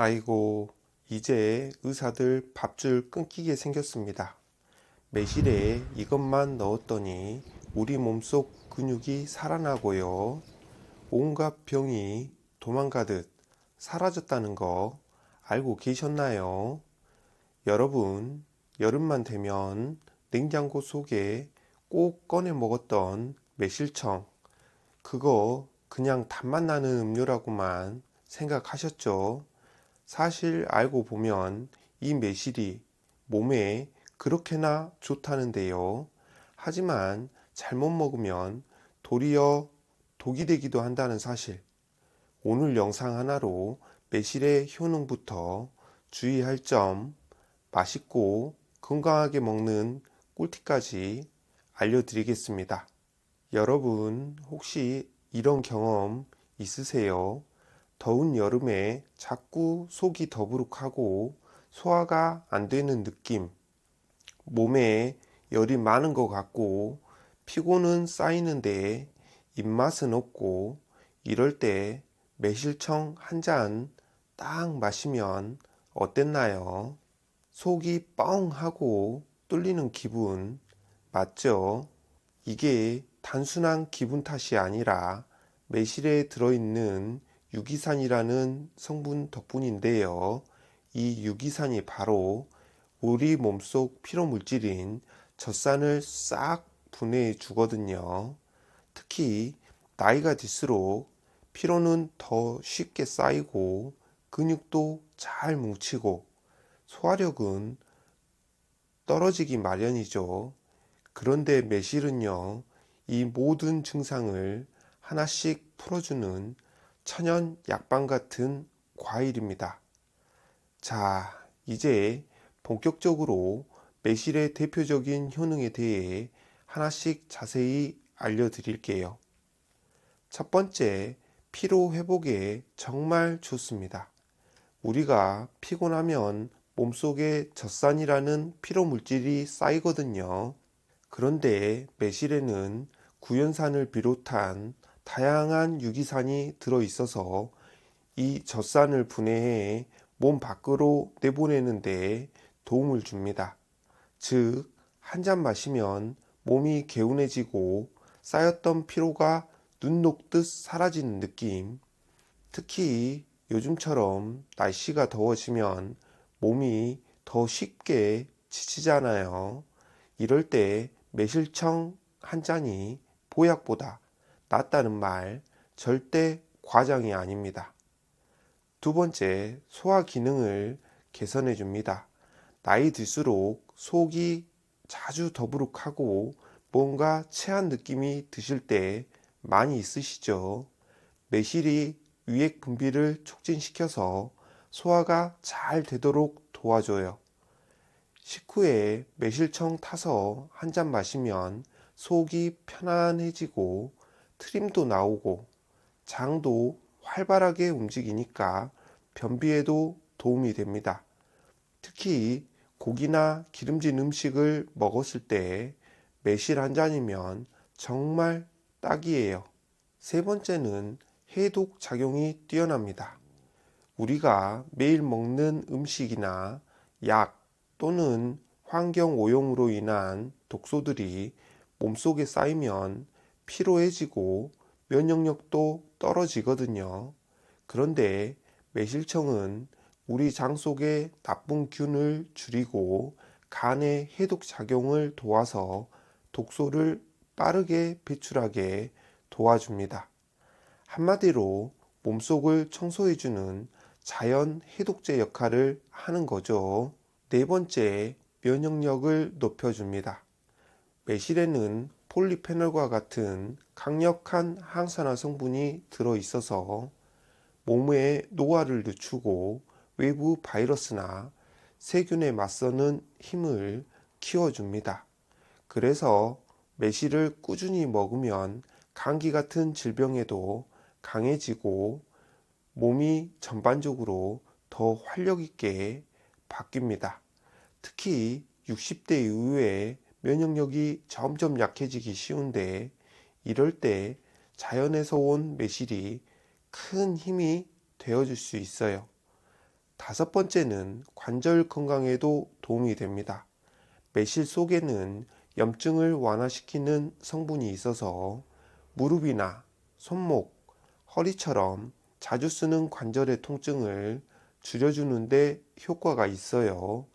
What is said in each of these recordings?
아이고, 이제 의사들 밥줄 끊기게 생겼습니다. 매실에 이것만 넣었더니 우리 몸속 근육이 살아나고요. 온갖 병이 도망가듯 사라졌다는 거 알고 계셨나요? 여러분, 여름만 되면 냉장고 속에 꼭 꺼내 먹었던 매실청, 그거 그냥 단맛 나는 음료라고만 생각하셨죠? 사실 알고 보면 이 매실이 몸에 그렇게나 좋다는데요. 하지만 잘못 먹으면 도리어 독이 되기도 한다는 사실. 오늘 영상 하나로 매실의 효능부터 주의할 점, 맛있고 건강하게 먹는 꿀팁까지 알려드리겠습니다. 여러분, 혹시 이런 경험 있으세요? 더운 여름에 자꾸 속이 더부룩하고 소화가 안 되는 느낌, 몸에 열이 많은 것 같고 피곤은 쌓이는데 입맛은 없고 이럴 때 매실청 한 잔 딱 마시면 어땠나요? 속이 뻥 하고 뚫리는 기분 맞죠? 이게 단순한 기분 탓이 아니라 매실에 들어있는 유기산이라는 성분 덕분인데요. 이 유기산이 바로 우리 몸속 피로 물질인 젖산을 싹 분해해 주거든요. 특히 나이가 들수록 피로는 더 쉽게 쌓이고 근육도 잘 뭉치고 소화력은 떨어지기 마련이죠. 그런데 매실은요, 이 모든 증상을 하나씩 풀어주는 천연 약방 같은 과일입니다. 자, 이제 본격적으로 매실의 대표적인 효능에 대해 하나씩 자세히 알려드릴게요. 첫 번째, 피로 회복에 정말 좋습니다. 우리가 피곤하면 몸속에 젖산이라는 피로 물질이 쌓이거든요. 그런데 매실에는 구연산을 비롯한 다양한 유기산이 들어 있어서 이 젖산을 분해해 몸 밖으로 내보내는 데 도움을 줍니다. 즉, 한 잔 마시면 몸이 개운해지고 쌓였던 피로가 눈 녹듯 사라지는 느낌. 특히 요즘처럼 날씨가 더워지면 몸이 더 쉽게 지치잖아요. 이럴 때 매실청 한 잔이 보약보다 낫다는 말 절대 과장이 아닙니다. 두 번째, 소화 기능을 개선해 줍니다. 나이 들수록 속이 자주 더부룩하고 뭔가 체한 느낌이 드실 때 많이 있으시죠? 매실이 위액 분비를 촉진시켜서 소화가 잘 되도록 도와줘요. 식후에 매실청 타서 한 잔 마시면 속이 편안해지고 트림도 나오고 장도 활발하게 움직이니까 변비에도 도움이 됩니다. 특히 고기나 기름진 음식을 먹었을 때 매실 한 잔이면 정말 딱이에요. 세 번째는 해독 작용이 뛰어납니다. 우리가 매일 먹는 음식이나 약 또는 환경 오염으로 인한 독소들이 몸속에 쌓이면 피로해지고 면역력도 떨어지거든요. 그런데 매실청은 우리 장 속의 나쁜 균을 줄이고 간의 해독 작용을 도와서 독소를 빠르게 배출하게 도와줍니다. 한마디로 몸속을 청소해주는 자연 해독제 역할을 하는 거죠. 네 번째, 면역력을 높여줍니다. 매실에는 폴리페놀과 같은 강력한 항산화 성분이 들어 있어서 몸의 노화를 늦추고 외부 바이러스나 세균에 맞서는 힘을 키워줍니다. 그래서 매실을 꾸준히 먹으면 감기 같은 질병에도 강해지고 몸이 전반적으로 더 활력 있게 바뀝니다. 특히 60대 이후에 면역력이 점점 약해지기 쉬운데 이럴 때 자연에서 온 매실이 큰 힘이 되어줄 수 있어요. 다섯 번째는 관절 건강에도 도움이 됩니다. 매실 속에는 염증을 완화시키는 성분이 있어서 무릎이나 손목, 허리처럼 자주 쓰는 관절의 통증을 줄여주는데 효과가 있어요.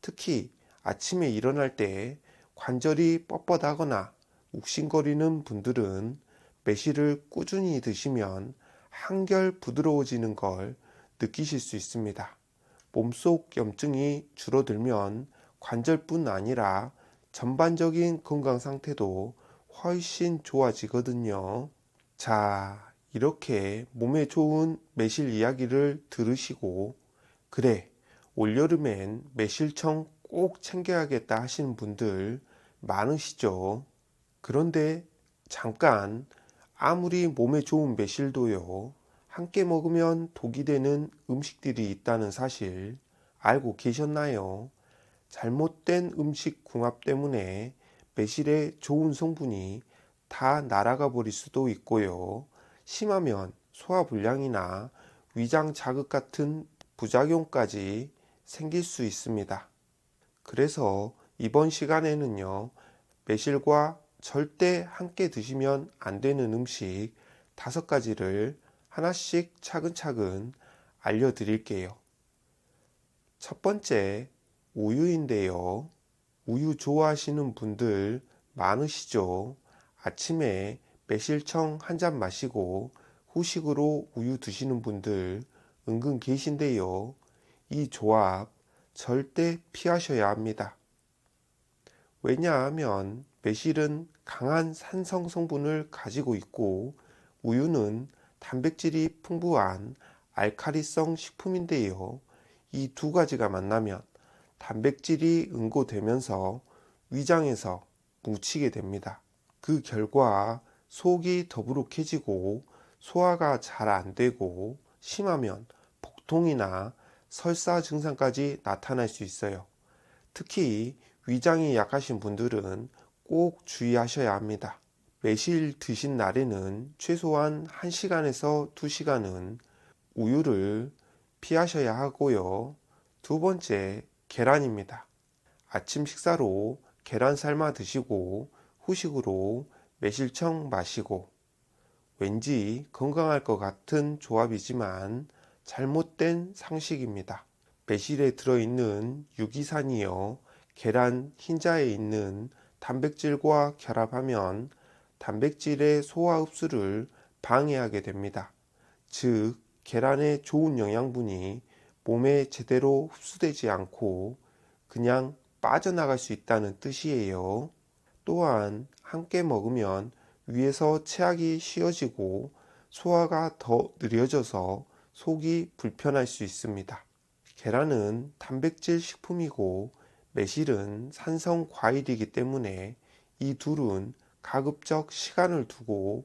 특히 아침에 일어날 때 관절이 뻣뻣하거나 욱신거리는 분들은 매실을 꾸준히 드시면 한결 부드러워지는 걸 느끼실 수 있습니다. 몸속 염증이 줄어들면 관절뿐 아니라 전반적인 건강 상태도 훨씬 좋아지거든요. 자, 이렇게 몸에 좋은 매실 이야기를 들으시고, 그래, 올여름엔 매실청 꼭 챙겨야겠다 하시는 분들 많으시죠? 그런데 잠깐, 아무리 몸에 좋은 매실도요, 함께 먹으면 독이 되는 음식들이 있다는 사실 알고 계셨나요? 잘못된 음식 궁합 때문에 매실의 좋은 성분이 다 날아가 버릴 수도 있고요. 심하면 소화불량이나 위장 자극 같은 부작용까지 생길 수 있습니다. 그래서 이번 시간에는요, 매실과 절대 함께 드시면 안 되는 음식 다섯 가지를 하나씩 차근차근 알려드릴게요. 첫 번째, 우유인데요. 우유 좋아하시는 분들 많으시죠? 아침에 매실청 한 잔 마시고 후식으로 우유 드시는 분들 은근 계신데요. 이 조합 절대 피하셔야 합니다. 왜냐하면 매실은 강한 산성 성분을 가지고 있고 우유는 단백질이 풍부한 알카리성 식품인데요. 이 두 가지가 만나면 단백질이 응고되면서 위장에서 뭉치게 됩니다. 그 결과 속이 더부룩해지고 소화가 잘 안 되고 심하면 복통이나 설사 증상까지 나타날 수 있어요. 특히 위장이 약하신 분들은 꼭 주의하셔야 합니다. 매실 드신 날에는 최소한 1시간에서 2시간은 우유를 피하셔야 하고요. 두 번째, 계란입니다. 아침 식사로 계란 삶아 드시고 후식으로 매실청 마시고 왠지 건강할 것 같은 조합이지만 잘못된 상식입니다. 매실에 들어있는 유기산이요. 계란 흰자에 있는 단백질과 결합하면 단백질의 소화 흡수를 방해하게 됩니다. 즉, 계란의 좋은 영양분이 몸에 제대로 흡수되지 않고 그냥 빠져나갈 수 있다는 뜻이에요. 또한 함께 먹으면 위에서 체하기 쉬워지고 소화가 더 느려져서 속이 불편할 수 있습니다. 계란은 단백질 식품이고 매실은 산성 과일이기 때문에 이 둘은 가급적 시간을 두고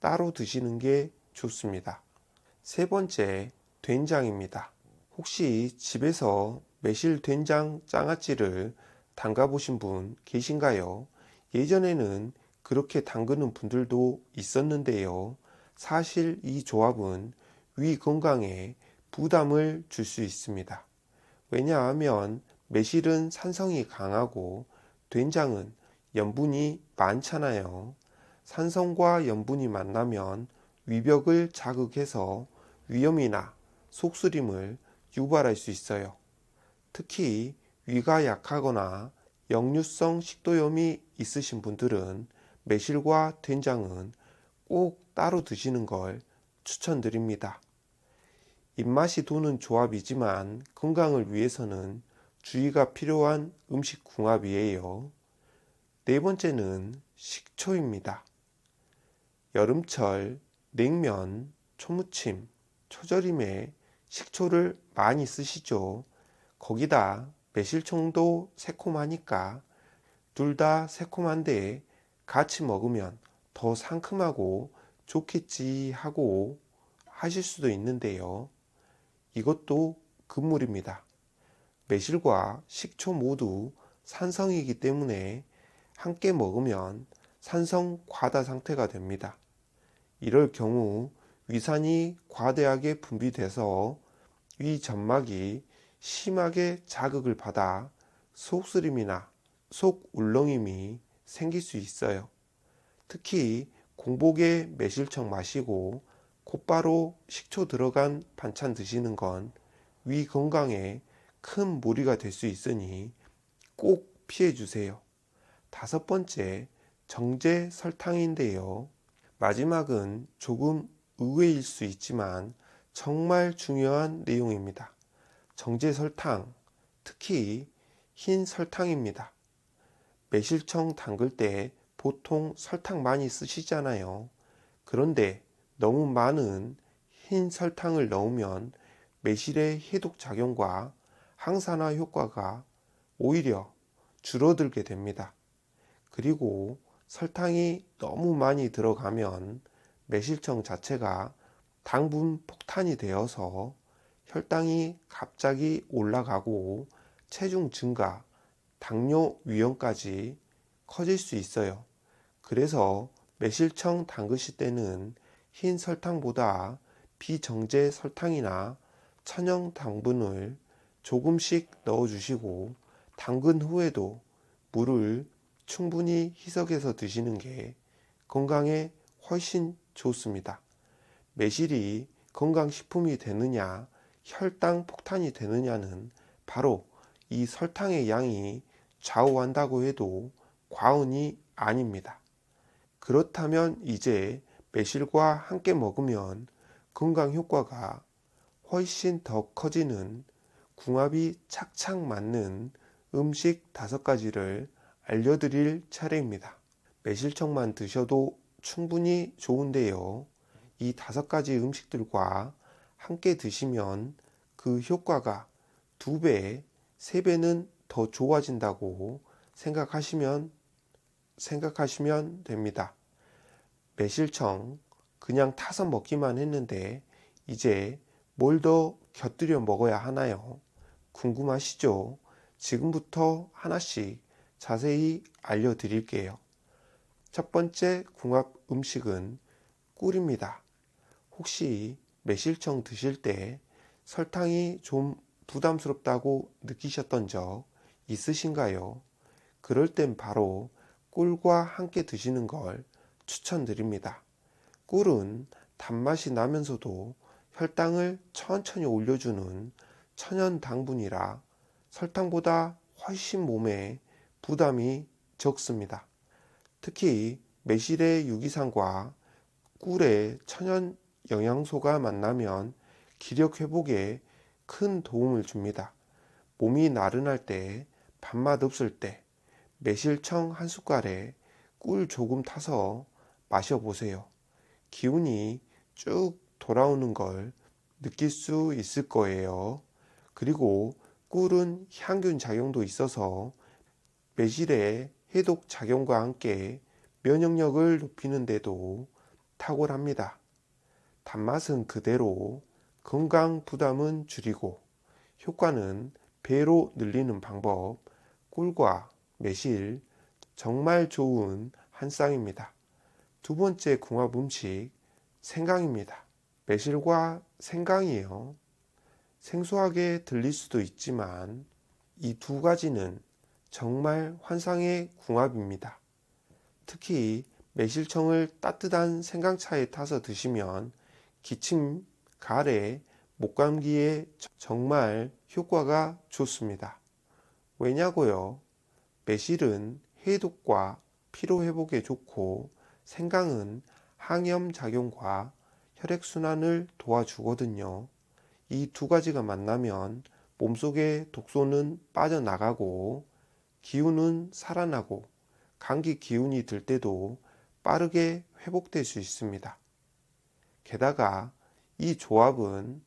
따로 드시는 게 좋습니다. 세 번째, 된장입니다. 혹시 집에서 매실 된장 장아찌를 담가 보신 분 계신가요? 예전에는 그렇게 담그는 분들도 있었는데요. 사실 이 조합은 위 건강에 부담을 줄 수 있습니다. 왜냐하면 매실은 산성이 강하고 된장은 염분이 많잖아요. 산성과 염분이 만나면 위벽을 자극해서 위염이나 속쓰림을 유발할 수 있어요. 특히 위가 약하거나 역류성 식도염이 있으신 분들은 매실과 된장은 꼭 따로 드시는 걸 추천드립니다. 입맛이 도는 조합이지만 건강을 위해서는 주의가 필요한 음식 궁합이에요. 네 번째는 식초입니다. 여름철 냉면, 초무침, 초절임에 식초를 많이 쓰시죠. 거기다 매실청도 새콤하니까 둘 다 새콤한데 같이 먹으면 더 상큼하고 좋겠지 하고 하실 수도 있는데요. 이것도 금물입니다. 매실과 식초 모두 산성이기 때문에 함께 먹으면 산성 과다 상태가 됩니다. 이럴 경우 위산이 과대하게 분비돼서 위 점막이 심하게 자극을 받아 속쓰림이나 속 울렁임이 생길 수 있어요. 특히 공복에 매실청 마시고 곧바로 식초 들어간 반찬 드시는 건 위 건강에 큰 무리가 될 수 있으니 꼭 피해 주세요. 다섯 번째, 정제 설탕인데요. 마지막은 조금 의외일 수 있지만 정말 중요한 내용입니다. 정제 설탕, 특히 흰 설탕입니다. 매실청 담글 때 보통 설탕 많이 쓰시잖아요. 그런데 너무 많은 흰 설탕을 넣으면 매실의 해독 작용과 항산화 효과가 오히려 줄어들게 됩니다. 그리고 설탕이 너무 많이 들어가면 매실청 자체가 당분 폭탄이 되어서 혈당이 갑자기 올라가고 체중 증가, 당뇨 위험까지 커질 수 있어요. 그래서 매실청 담그실 때는 흰 설탕보다 비정제 설탕이나 천연 당분을 조금씩 넣어주시고 담근 후에도 물을 충분히 희석해서 드시는 게 건강에 훨씬 좋습니다. 매실이 건강식품이 되느냐, 혈당 폭탄이 되느냐는 바로 이 설탕의 양이 좌우한다고 해도 과언이 아닙니다. 그렇다면 이제 매실과 함께 먹으면 건강 효과가 훨씬 더 커지는 궁합이 착착 맞는 음식 다섯 가지를 알려드릴 차례입니다. 매실청만 드셔도 충분히 좋은데요. 이 다섯 가지 음식들과 함께 드시면 그 효과가 두 배, 세 배는 더 좋아진다고 생각하시면 생각하시면 됩니다. 매실청 그냥 타서 먹기만 했는데 이제 뭘 더 곁들여 먹어야 하나요? 궁금하시죠? 지금부터 하나씩 자세히 알려드릴게요. 첫 번째 궁합 음식은 꿀입니다. 혹시 매실청 드실 때 설탕이 좀 부담스럽다고 느끼셨던 적 있으신가요? 그럴 땐 바로 꿀과 함께 드시는 걸 추천드립니다. 꿀은 단맛이 나면서도 혈당을 천천히 올려주는 천연 당분이라 설탕보다 훨씬 몸에 부담이 적습니다. 특히 매실의 유기산과 꿀의 천연 영양소가 만나면 기력 회복에 큰 도움을 줍니다. 몸이 나른할 때, 밥맛 없을 때, 매실청 한 숟갈에 꿀 조금 타서 마셔보세요. 기운이 쭉 돌아오는 걸 느낄 수 있을 거예요. 그리고 꿀은 향균 작용도 있어서 매실의 해독 작용과 함께 면역력을 높이는 데도 탁월합니다. 단맛은 그대로 건강 부담은 줄이고 효과는 배로 늘리는 방법 꿀과 매실 정말 좋은 한 쌍입니다. 두 번째 궁합 음식 생강입니다. 매실과 생강이요. 생소하게 들릴 수도 있지만 이 두 가지는 정말 환상의 궁합입니다. 특히 매실청을 따뜻한 생강차에 타서 드시면 기침, 가래, 목감기에 정말 효과가 좋습니다. 왜냐고요? 매실은 해독과 피로 회복에 좋고 생강은 항염 작용과 혈액순환을 도와주거든요. 이 두 가지가 만나면 몸속의 독소는 빠져나가고 기운은 살아나고 감기 기운이 들 때도 빠르게 회복될 수 있습니다. 게다가 이 조합은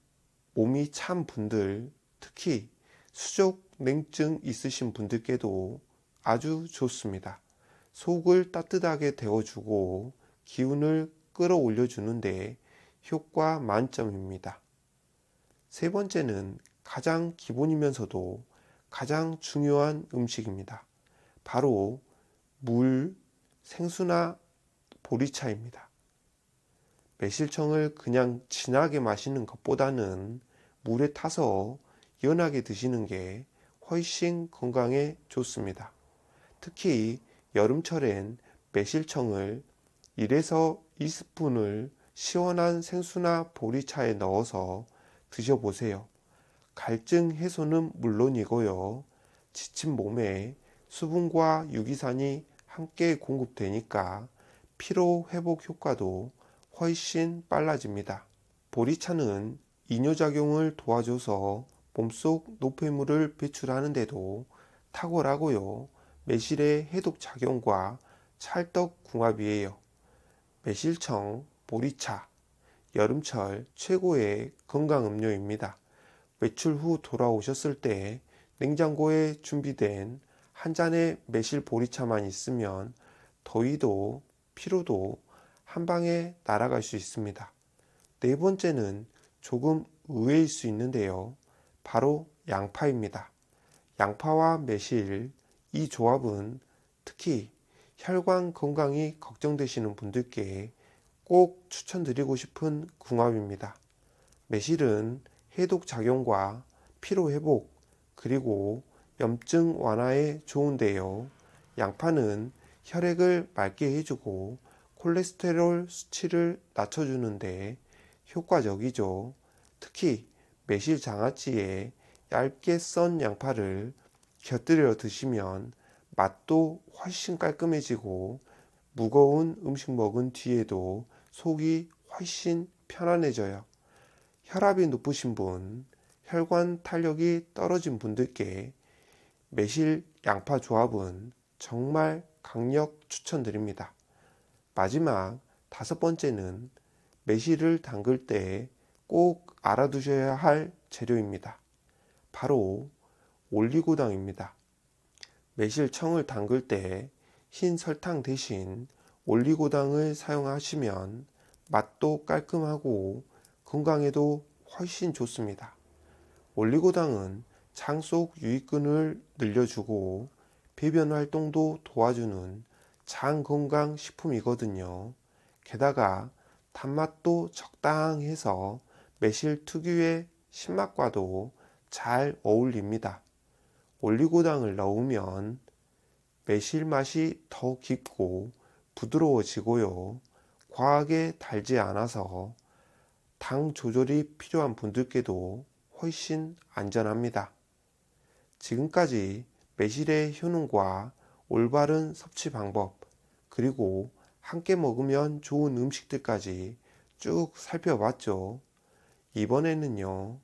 몸이 찬 분들, 특히 수족 냉증 있으신 분들께도 아주 좋습니다. 속을 따뜻하게 데워주고 기운을 끌어올려 주는데 효과 만점입니다. 세 번째는 가장 기본이면서도 가장 중요한 음식입니다. 바로 물, 생수나 보리차입니다. 매실청을 그냥 진하게 마시는 것보다는 물에 타서 연하게 드시는 게 훨씬 건강에 좋습니다. 특히 여름철엔 매실청을 1에서 2스푼을 시원한 생수나 보리차에 넣어서 드셔보세요. 갈증 해소는 물론이고요. 지친 몸에 수분과 유기산이 함께 공급되니까 피로 회복 효과도 훨씬 빨라집니다. 보리차는 이뇨작용을 도와줘서 몸속 노폐물을 배출하는데도 탁월하고요. 매실의 해독 작용과 찰떡 궁합이에요. 매실청, 보리차, 여름철 최고의 건강 음료입니다. 외출 후 돌아오셨을 때 냉장고에 준비된 한 잔의 매실 보리차만 있으면 더위도 피로도 한 방에 날아갈 수 있습니다. 네 번째는 조금 의외일 수 있는데요. 바로 양파입니다. 양파와 매실 이 조합은 특히 혈관 건강이 걱정되시는 분들께 꼭 추천드리고 싶은 궁합입니다. 매실은 해독 작용과 피로 회복 그리고 염증 완화에 좋은데요. 양파는 혈액을 맑게 해주고 콜레스테롤 수치를 낮춰주는데 효과적이죠. 특히 매실 장아찌에 얇게 썬 양파를 곁들여 드시면 맛도 훨씬 깔끔해지고 무거운 음식 먹은 뒤에도 속이 훨씬 편안해져요. 혈압이 높으신 분, 혈관 탄력이 떨어진 분들께 매실 양파 조합은 정말 강력 추천드립니다. 마지막 다섯 번째는 매실을 담글 때 꼭 알아두셔야 할 재료입니다. 바로 올리고당입니다. 매실청을 담글 때 흰 설탕 대신 올리고당을 사용하시면 맛도 깔끔하고 건강에도 훨씬 좋습니다. 올리고당은 장 속 유익균을 늘려주고 배변 활동도 도와주는 장 건강 식품이거든요. 게다가 단맛도 적당해서 매실 특유의 신맛과도 잘 어울립니다. 올리고당을 넣으면 매실 맛이 더 깊고 부드러워지고요. 과하게 달지 않아서 당 조절이 필요한 분들께도 훨씬 안전합니다. 지금까지 매실의 효능과 올바른 섭취 방법, 그리고 함께 먹으면 좋은 음식들까지 쭉 살펴봤죠. 이번에는요,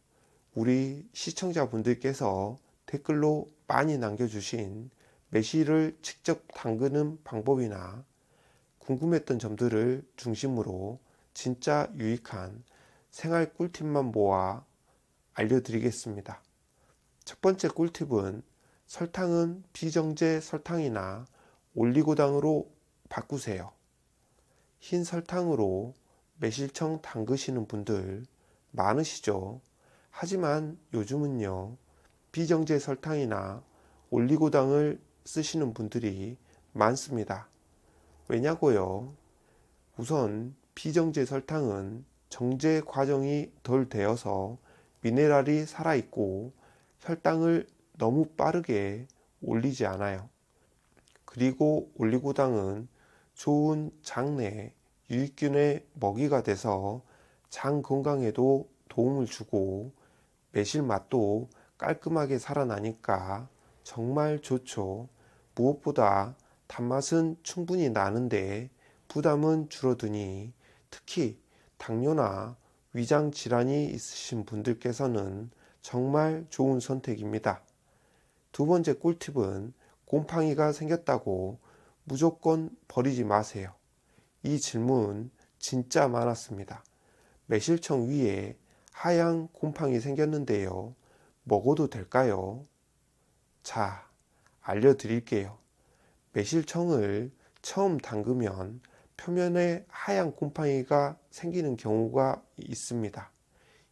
우리 시청자분들께서 댓글로 많이 남겨주신 매실을 직접 담그는 방법이나 궁금했던 점들을 중심으로 진짜 유익한 생활 꿀팁만 모아 알려드리겠습니다. 첫 번째 꿀팁은 설탕은 비정제 설탕이나 올리고당으로 바꾸세요. 흰 설탕으로 매실청 담그시는 분들 많으시죠? 하지만 요즘은요, 비정제 설탕이나 올리고당을 쓰시는 분들이 많습니다. 왜냐고요? 우선 비정제 설탕은 정제 과정이 덜 되어서 미네랄이 살아있고 혈당을 너무 빠르게 올리지 않아요. 그리고 올리고당은 좋은 장내 유익균의 먹이가 돼서 장 건강에도 도움을 주고 매실 맛도 깔끔하게 살아나니까 정말 좋죠. 무엇보다 단맛은 충분히 나는데 부담은 줄어드니 특히 당뇨나 위장 질환이 있으신 분들께서는 정말 좋은 선택입니다. 두 번째 꿀팁은 곰팡이가 생겼다고 무조건 버리지 마세요. 이 질문 진짜 많았습니다. 매실청 위에 하얀 곰팡이 생겼는데요. 먹어도 될까요? 자, 알려드릴게요. 매실청을 처음 담그면 표면에 하얀 곰팡이가 생기는 경우가 있습니다.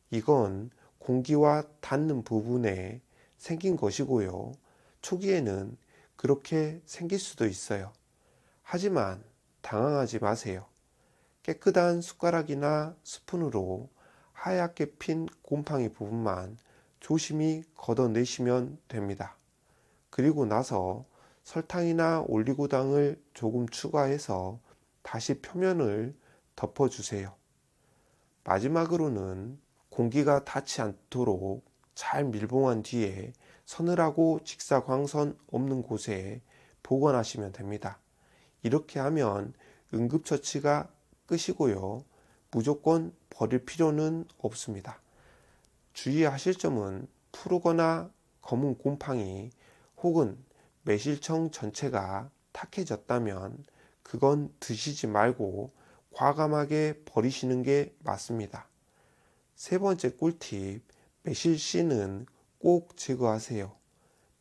이건 공기와 닿는 부분에 생긴 것이고요. 초기에는 그렇게 생길 수도 있어요. 하지만 당황하지 마세요. 깨끗한 숟가락이나 스푼으로 하얗게 핀 곰팡이 부분만 조심히 걷어내시면 됩니다. 그리고 나서 설탕이나 올리고당을 조금 추가해서 다시 표면을 덮어주세요. 마지막으로는 공기가 닿지 않도록 잘 밀봉한 뒤에 서늘하고 직사광선 없는 곳에 보관하시면 됩니다. 이렇게 하면 응급처치가 끝이고요. 무조건 버릴 필요는 없습니다. 주의하실 점은 푸르거나 검은 곰팡이 혹은 매실청 전체가 탁해졌다면 그건 드시지 말고 과감하게 버리시는 게 맞습니다. 세 번째 꿀팁, 매실씨는 꼭 제거하세요.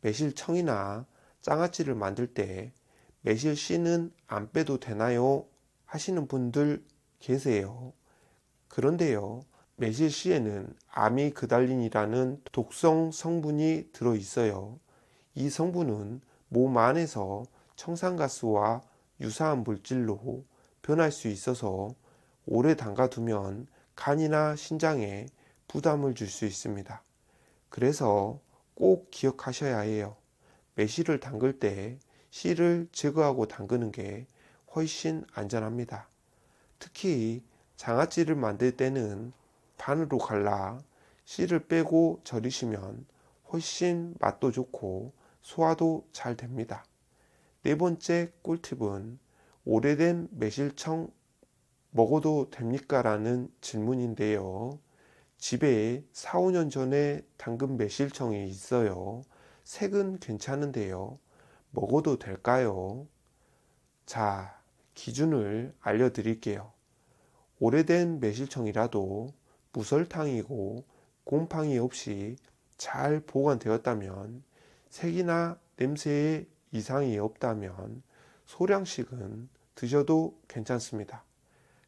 매실청이나 장아찌를 만들 때 매실씨는 안 빼도 되나요? 하시는 분들 계세요. 그런데요, 매실씨에는 아미그달린이라는 독성 성분이 들어 있어요. 이 성분은 몸 안에서 청산가스와 유사한 물질로 변할 수 있어서 오래 담가두면 간이나 신장에 부담을 줄 수 있습니다. 그래서 꼭 기억하셔야 해요. 매실을 담글 때 씨를 제거하고 담그는 게 훨씬 안전합니다. 특히 장아찌를 만들 때는 반으로 갈라 씨를 빼고 절이시면 훨씬 맛도 좋고 소화도 잘 됩니다. 네 번째 꿀팁은 오래된 매실청 먹어도 됩니까? 라는 질문인데요. 집에 4, 5년 전에 담근 매실청이 있어요. 색은 괜찮은데요. 먹어도 될까요? 자, 기준을 알려드릴게요. 오래된 매실청이라도 무설탕이고 곰팡이 없이 잘 보관되었다면 색이나 냄새에 이상이 없다면 소량씩은 드셔도 괜찮습니다.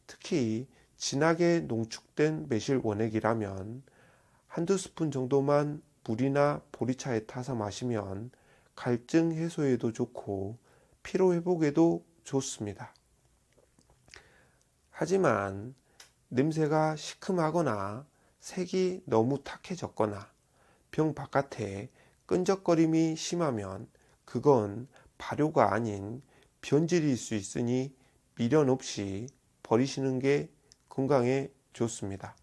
특히 진하게 농축된 매실 원액이라면 한두 스푼 정도만 물이나 보리차에 타서 마시면 갈증 해소에도 좋고 피로 회복에도 좋습니다. 하지만 냄새가 시큼하거나 색이 너무 탁해졌거나 병 바깥에 끈적거림이 심하면 그건 발효가 아닌 변질일 수 있으니 미련 없이 버리시는 게 건강에 좋습니다.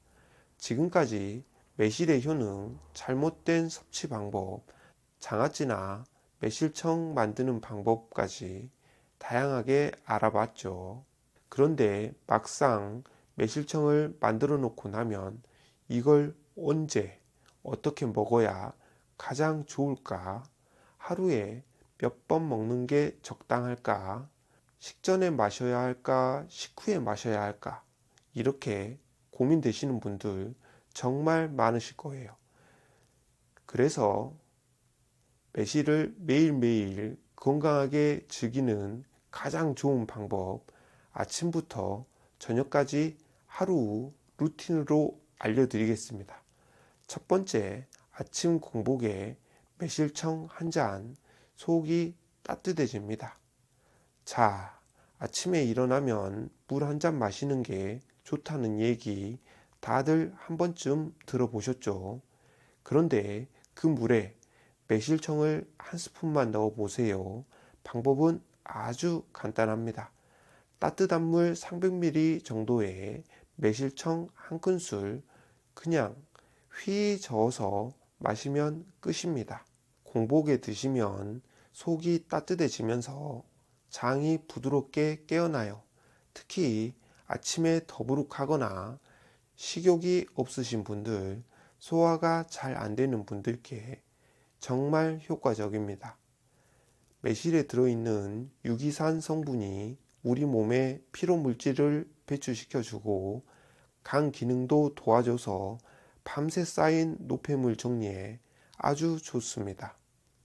지금까지 매실의 효능, 잘못된 섭취 방법, 장아찌나 매실청 만드는 방법까지 다양하게 알아봤죠. 그런데 막상 매실청을 만들어 놓고 나면 이걸 언제 어떻게 먹어야 가장 좋을까? 하루에 몇 번 먹는 게 적당할까? 식전에 마셔야 할까? 식후에 마셔야 할까? 이렇게 고민되시는 분들 정말 많으실 거예요. 그래서 매실을 매일매일 건강하게 즐기는 가장 좋은 방법, 아침부터 저녁까지 하루 루틴으로 알려드리겠습니다. 첫 번째, 아침 공복에 매실청 한 잔, 속이 따뜻해집니다. 자, 아침에 일어나면 물 한 잔 마시는 게 좋다는 얘기 다들 한 번쯤 들어보셨죠? 그런데 그 물에 매실청을 한 스푼만 넣어 보세요. 방법은 아주 간단합니다. 따뜻한 물 300ml 정도에 매실청 한 큰술 그냥 휘 저어서 마시면 끝입니다. 공복에 드시면 속이 따뜻해지면서 장이 부드럽게 깨어나요. 특히 아침에 더부룩하거나 식욕이 없으신 분들, 소화가 잘 안 되는 분들께 정말 효과적입니다. 매실에 들어있는 유기산 성분이 우리 몸에 피로 물질을 배출시켜주고 간 기능도 도와줘서 밤새 쌓인 노폐물 정리에 아주 좋습니다.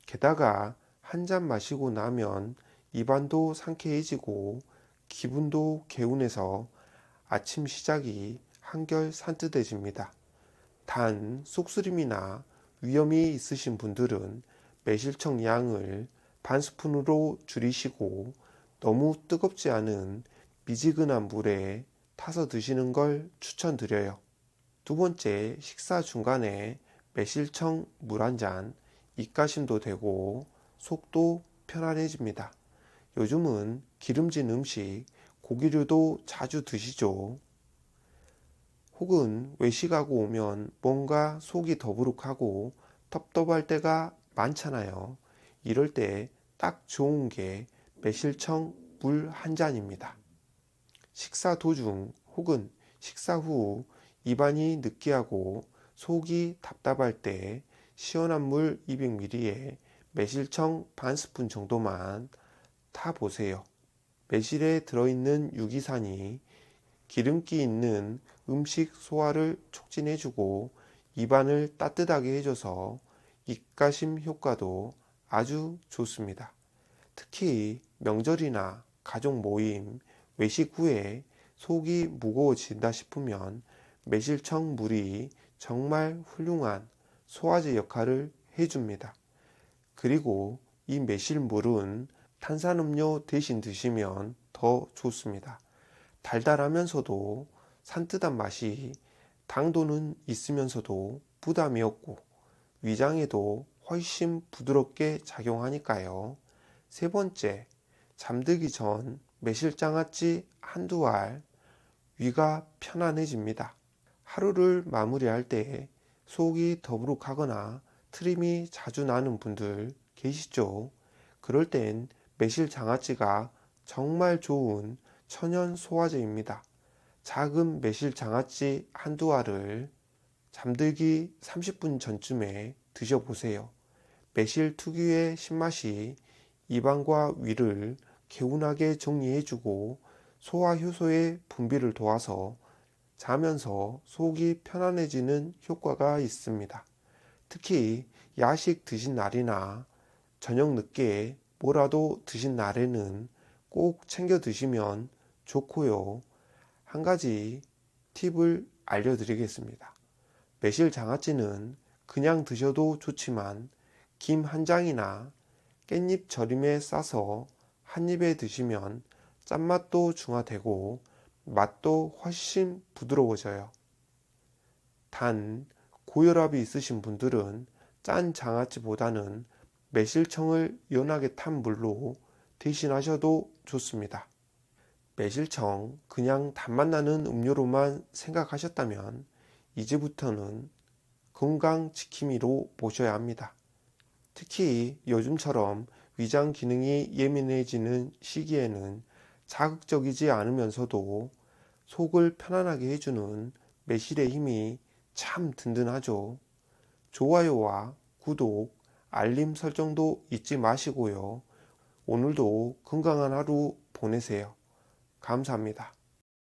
게다가 한 잔 마시고 나면 입안도 상쾌해지고 기분도 개운해서 아침 시작이 한결 산뜻해집니다. 단, 속쓰림이나 위염이 있으신 분들은 매실청 양을 반 스푼으로 줄이시고 너무 뜨겁지 않은 미지근한 물에 타서 드시는 걸 추천드려요. 두 번째, 식사 중간에 매실청 물 한 잔, 입가심도 되고 속도 편안해집니다. 요즘은 기름진 음식, 고기류도 자주 드시죠. 혹은 외식하고 오면 뭔가 속이 더부룩하고 텁텁할 때가 많잖아요. 이럴 때 딱 좋은 게 매실청 물 한 잔입니다. 식사 도중 혹은 식사 후 입안이 느끼하고 속이 답답할 때 시원한 물 200ml에 매실청 반 스푼 정도만 타 보세요. 매실에 들어있는 유기산이 기름기 있는 음식 소화를 촉진해주고 입안을 따뜻하게 해줘서 입가심 효과도 아주 좋습니다. 특히 명절이나 가족 모임, 외식 후에 속이 무거워진다 싶으면 매실청 물이 정말 훌륭한 소화제 역할을 해줍니다. 그리고 이 매실물은 탄산음료 대신 드시면 더 좋습니다. 달달하면서도 산뜻한 맛이 당도는 있으면서도 부담이 없고 위장에도 훨씬 부드럽게 작용하니까요. 세 번째, 잠들기 전 매실장아찌 한두 알 위가 편안해집니다. 하루를 마무리할 때 속이 더부룩하거나 트림이 자주 나는 분들 계시죠? 그럴 땐 매실 장아찌가 정말 좋은 천연 소화제입니다. 작은 매실 장아찌 한두 알을 잠들기 30분 전쯤에 드셔보세요. 매실 특유의 신맛이 입안과 위를 개운하게 정리해주고 소화 효소의 분비를 도와서 자면서 속이 편안해지는 효과가 있습니다. 특히 야식 드신 날이나 저녁 늦게 뭐라도 드신 날에는 꼭 챙겨 드시면 좋고요. 한 가지 팁을 알려드리겠습니다. 매실 장아찌는 그냥 드셔도 좋지만 김 한 장이나 깻잎 절임에 싸서 한 입에 드시면 짠맛도 중화되고 맛도 훨씬 부드러워져요. 단 고혈압이 있으신 분들은 짠 장아찌보다는 매실청을 연하게 탄 물로 대신하셔도 좋습니다. 매실청 그냥 단맛 나는 음료로만 생각하셨다면 이제부터는 건강 지킴이로 보셔야 합니다. 특히 요즘처럼 위장 기능이 예민해지는 시기에는 자극적이지 않으면서도 속을 편안하게 해주는 매실의 힘이 참 든든하죠. 좋아요와 구독, 알림 설정도 잊지 마시고요. 오늘도 건강한 하루 보내세요. 감사합니다.